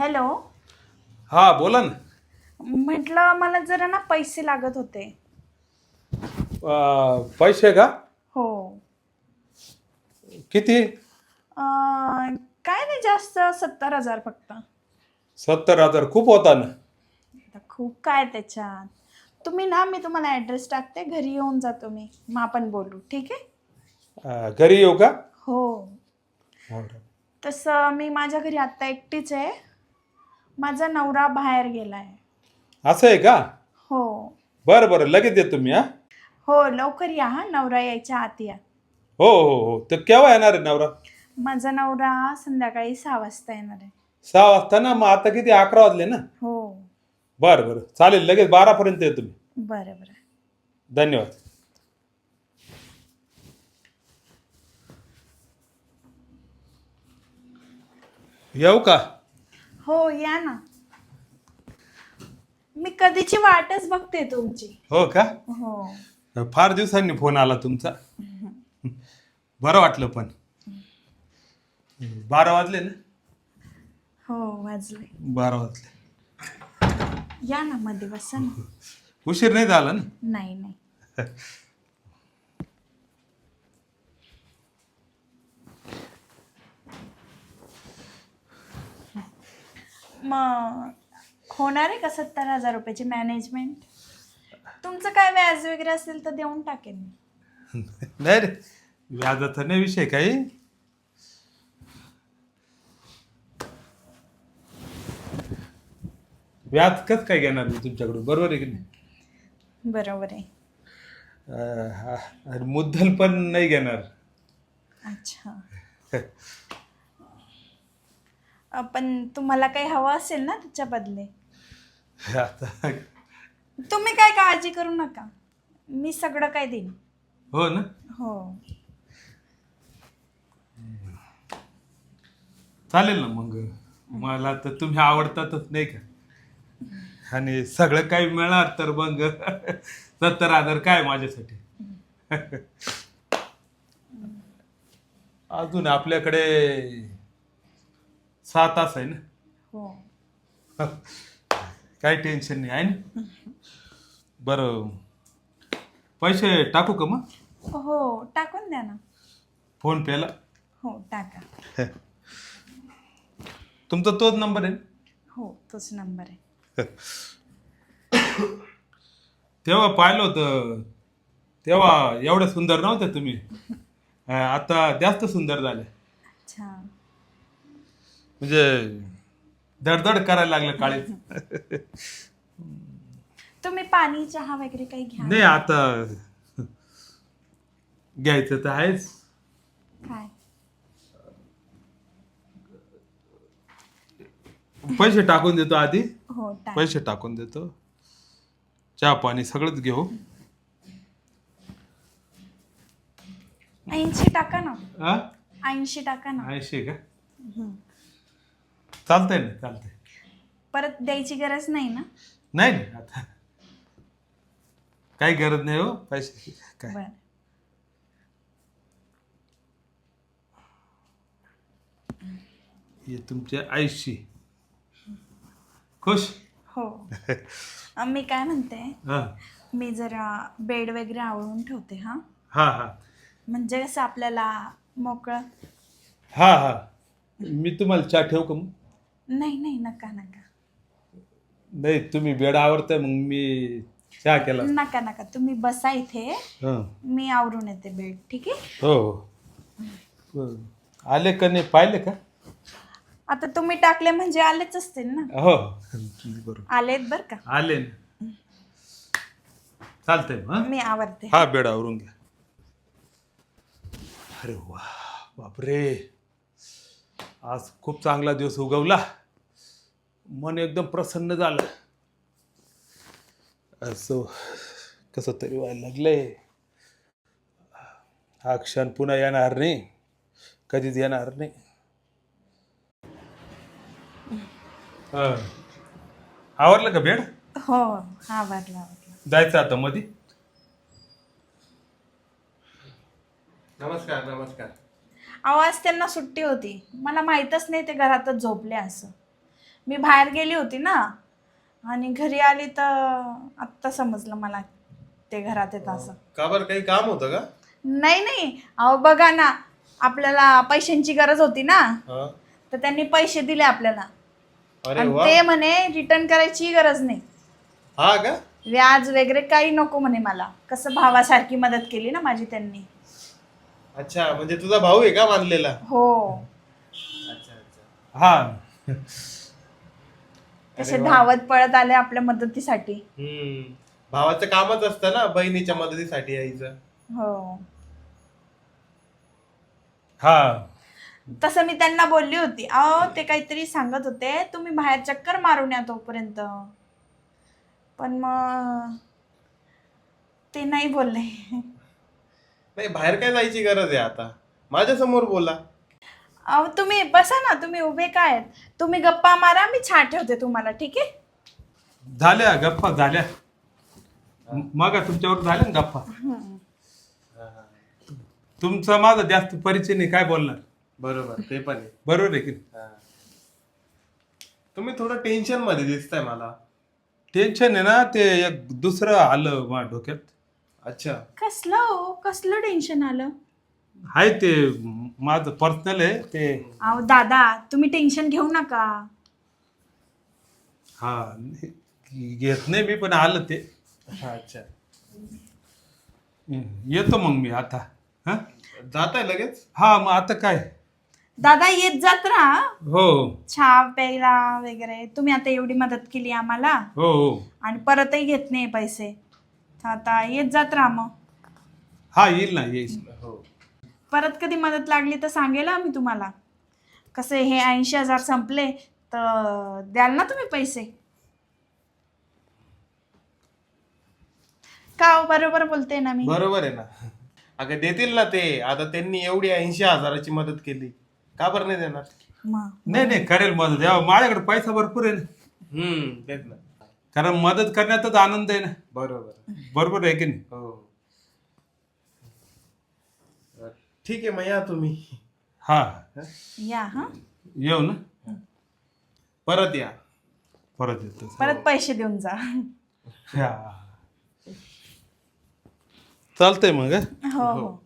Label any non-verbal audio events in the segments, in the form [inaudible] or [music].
Hello. हा बोला ना. म्हटलं मला जरा ना पैसे लागत होते. अं, पैसे का? हो. किती? अं, काय नाही जास्त सत्तर हजार फक्त. सत्तर हजार खूप होता ना. खूप काय त्याच्यात. तुम्ही ना मी तुम्हाला ॲड्रेस टाकते घरी येऊन जातो मी मग आपण बोलू ठीक आहे? अं, घरी येऊ का? हो. तसं मी माझ्या घरी आत्ता एकटीच आहे. माझा नवरा बाहेर गेला आहे असं आहे का? हो. बरं बरं. लगेच येतो मी हा? हो लवकर या हा नवरा यायच्या आत या. हो हो हो. तर केव्हा येणार आहे नवरा? माझा नवरा संध्याकाळी सहा वाजता येणार आहे. सहा वाजता ना? मग आता किती? अकरा वाजले ना? हो. बरं बरं. चालेल लगेच बारापर्यंत येतो मी. बरं बरं. धन्यवाद. येऊ का? या ना. मी कधीची वाटच बघते तुमची. हो का? हो. फार दिवसांनी फोन आला तुमचा. बरं वाटलं पण. बारा वाजले ना? हो वाजले. बारा वाजले. या ना मध्ये बसा ना. उशीर नाही झाला ना? नाही नाही. [laughs] मग होणार आहे का सत्तर हजार रुपयाची मॅनेजमेंट तुमचं काय व्याज वगैरे असेल तर देऊन टाकेन मी. नाही रे व्याजाचा नाही विषय काही. व्याज कस काय घेणार मी तुमच्याकडून? बरोबर आहे की नाही? बरोबर आहे. अं, हा- मुद्दल पण नाही घेणार. अच्छा. [laughs] अ, पण तुम्हाला काही हवं असेल ना त्याच्या बदले? [laughs] आता तुम्ही काय काळजी करू नका. मी सगळं काय देईन. हो ना? हो. चालेल ना मग. मला तर तुम्ही आवडतातच नाही का? आणि सगळं काही मिळणार तर मग. [laughs] सत्तर हजार काय माझ्यासाठी? [laughs] अजून आपल्याकडे सहा तास आहे ना? हो. [laughs] काही टेन्शन नाही आहे ना? बरं. पैसे टाकू का मग? हो टाकून द्या ना. फोन पेला हो टाका. तुमचा तोच नंबर आहे ना? हो तोच नंबर आहे. तेव्हा पाहिलं होतं तेव्हा एवढ्या सुंदर नव्हत्या तुम्ही. [laughs] अं, आता जास्त सुंदर झाल्या. अच्छा. म्हणजे धडधड करायला लागलं काळी तुम्ही पाणी चहा वगैरे काही घ्या? नाही आता घ्यायचं तर आहेच. काय? पैसे टाकून देतो आधी. हो टाक. पैसे टाकून देतो. चहा पाणी सगळंच घेऊ. ऐंशी टाका ना. हा ऐंशी टाका ना. ऐंशी का? हम्म. चालतंय ना चालतंय. परत द्यायची गरज नाही ना? नाही नाही आता काही गरज नाही हो पैसे. काय? बरं. हे तुमचे ऐंशी खुश? हो. अ, मी काय म्हणते? हा. मी जरा बेड वगैरे आवळून ठेवते हा. हा हा. म्हणजे कसं आपल्याला मोकळं? हा हा. मी तुम्हाला चहा ठेवू का मग? नाही नाही नका नका. नाही तुम्ही बेड आवडताय मग मी चहा केला. नका नका. तुम्ही बसा इथे. हं. मी आवरून येते बेड ठीक आहे? हो हो. आले का नाही? पाहिले का? आता तुम्ही टाकले म्हणजे आलेच असतील ना? हो. बरोबर आलेत बर का? आले ना. चालतंय मग, हं? मी आवरते. हा बेड आवरून घ्या. अरे वा बापरे. आज खूप चांगला दिवस उगवला. मन एकदम प्रसन्न झालं. असं कसं तरी व्हायला लागलंय. हा क्षण पुन्हा येणार नाही. कधीच येणार नाही. हं. आवरलं का बेड? हो आवरला जायचं आता मध्ये नमस्कार नमस्कार. आवाज त्यांना सुट्टी होती. मला माहीतच नाही ते घरातच झोपले असं. मी बाहेर गेली होती ना. आणि घरी आली तर आत्ता समजलं मला ते घरात येत असं. का बरं? काही काम होतं का? नाही नाही. अहो बघा ना. आपल्याला पैशांची गरज होती ना. हा. तर त्यांनी पैसे दिले आपल्याला. अरे आणि वा. ते म्हणे रिटर्न करायची गरज नाही. हा का? व्याज वगैरे काही नको म्हणे मला. कसं भावासारखी मदत केली ना माझी त्यांनी. अच्छा म्हणजे तुझा भाऊ आहे का मानलेला? हो. अच्छा अच्छा हा. तसे धावत पळत आले आपल्या मदतीसाठी. हम्म. भावाचं कामच असतं ना बहिणीच्या मदतीसाठी यायचं. हो. हा. तसं मी त्यांना बोलली होती. अहो ते काहीतरी सांगत होते तुम्ही बाहेर चक्कर मारून या तोपर्यंत. पण मग ते नाही बोलले. नाही बाहेर काय जायची गरज आहे आता? माझ्यासमोर बोला. अहो तुम्ही बसा ना तुम्ही उभे काय आहेत? तुम्ही गप्पा मारा मी छा ठेवते तुम्हाला ठीक आहे? झाल्या गप्पा झाल्या. मग तुमच्यावर झाल्या ना गप्पा. तुमचा माझा जास्त परिचय नाही काय बोलणार? बरोबर ते पण आहे. बरोबर आहे की? हा. तुम्ही थोडं टेन्शनमध्ये दिसताय मला. टेन्शन आहे ना ते एक दुसरं आलं माझ्या डोक्यात. अच्छा. कसलं हो? कसलं टेन्शन आलं? आहे ते माझं पर्सनल आहे ते अहो दादा तुम्ही टेन्शन घेऊ नका. हा घेत नाही मी पण आलं ते. अच्छा. येतो मग मी आता हा? जात आहे लगेच? हा मग आता काय? दादा येत जात राहा. हो. चहा प्यायला वगैरे. तुम्ही आता एवढी मदत केली आम्हाला. हो हो. आणि परतही घेत नाही पैसे. तर आता येत जात राहा मग. हा येईल ना येईल. हो. परत कधी मदत लागली तर सांगेल आम्ही तुम्हाला. कसे हे ऐंशी हजार संपले तर द्याल ना तुम्ही पैसे? का हो, बरोबर बोलते ना मी. बरोबर आहे ना. अगं देतील ना ते. आता त्यांनी एवढी ऐंशी हजाराची मदत केली. का बरं नाही देणार? मग. नाही नाही करेल मदत. या माझ्याकडे पैसा भरपूर आहे ना. हम्म तेच ना. कारण मदत करण्यातच आनंद आहे ना. बरोबर. बरोबर आहे की नाही? हो. ठीक आहे मग या तुम्ही. हा. या हा. येऊ ना? परत या. परत येतो. परत पैसे देऊन जा. हा. चालतंय मग हं? हो. हो.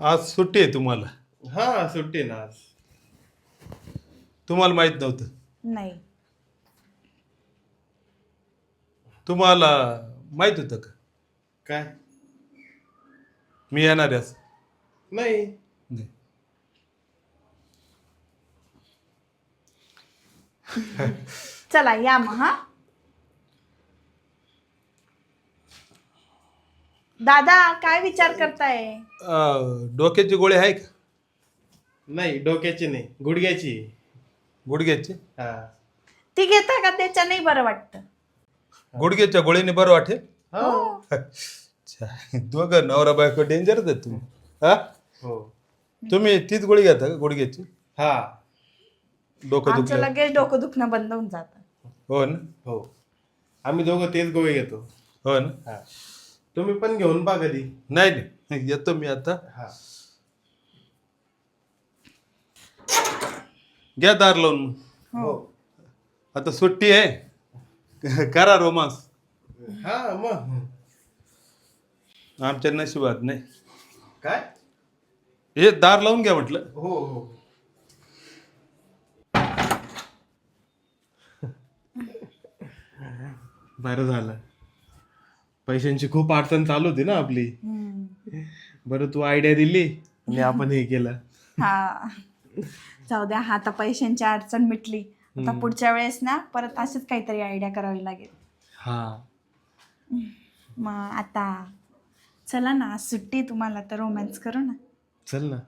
आज सुट्टी आहे तुम्हाला? हा सुट्टी आहे ना आज. तुम्हाला माहीत नव्हतं? नाही. तुम्हाला माहीत होतं का? काय? मी येणार आहे? नाही. नाही. चला या मग हा. दादा काय विचार करताय? अं, डोक्याची गोळी आहे का? नाही डोक्याची नाही. गुडघ्याची. गुडघ्याची? हा. ती घेता का? त्याच्या नाही बरं वाटतं. गुडघ्याच्या गोळीने बरं वाटेल. [laughs] दोघं नवरा बायको डेंजरच आहे तुम्ही. हा? हो. तुम्ही तीच गोळी घेता का गुडघ्याची हा. डोकं आमचं दुखलं लगेच डोकं दुखणं बंद होऊन जातं. हो ना? हो. आम्ही दोघं तेच गोळे घेतो. हो ना? हा. तुम्ही पण घेऊन पा कधी. नाही नाही. येतो मी आता. हा. घ्या दार लावून. मग. हो. आता सुट्टी आहे. करा रोमांस. हा मग. आमच्या नशिबात नाही. काय? हे दार लावून घ्या म्हटलं. हो हो. बरं झालं. पैशांची खूप अडचण चालू होती ना आपली. हम्म. बरं तू आयडिया दिली आणि आपण हे केलं. हा. जाऊ द्या हा आता पैशांची अडचण मिटली. आता पुढच्या वेळेस ना परत अशीच काहीतरी आयडिया करावी लागेल. हा. मग आता चला ना आज सुट्टी आहे तुम्हाला तर रोमॅन्स करू ना. चल ना.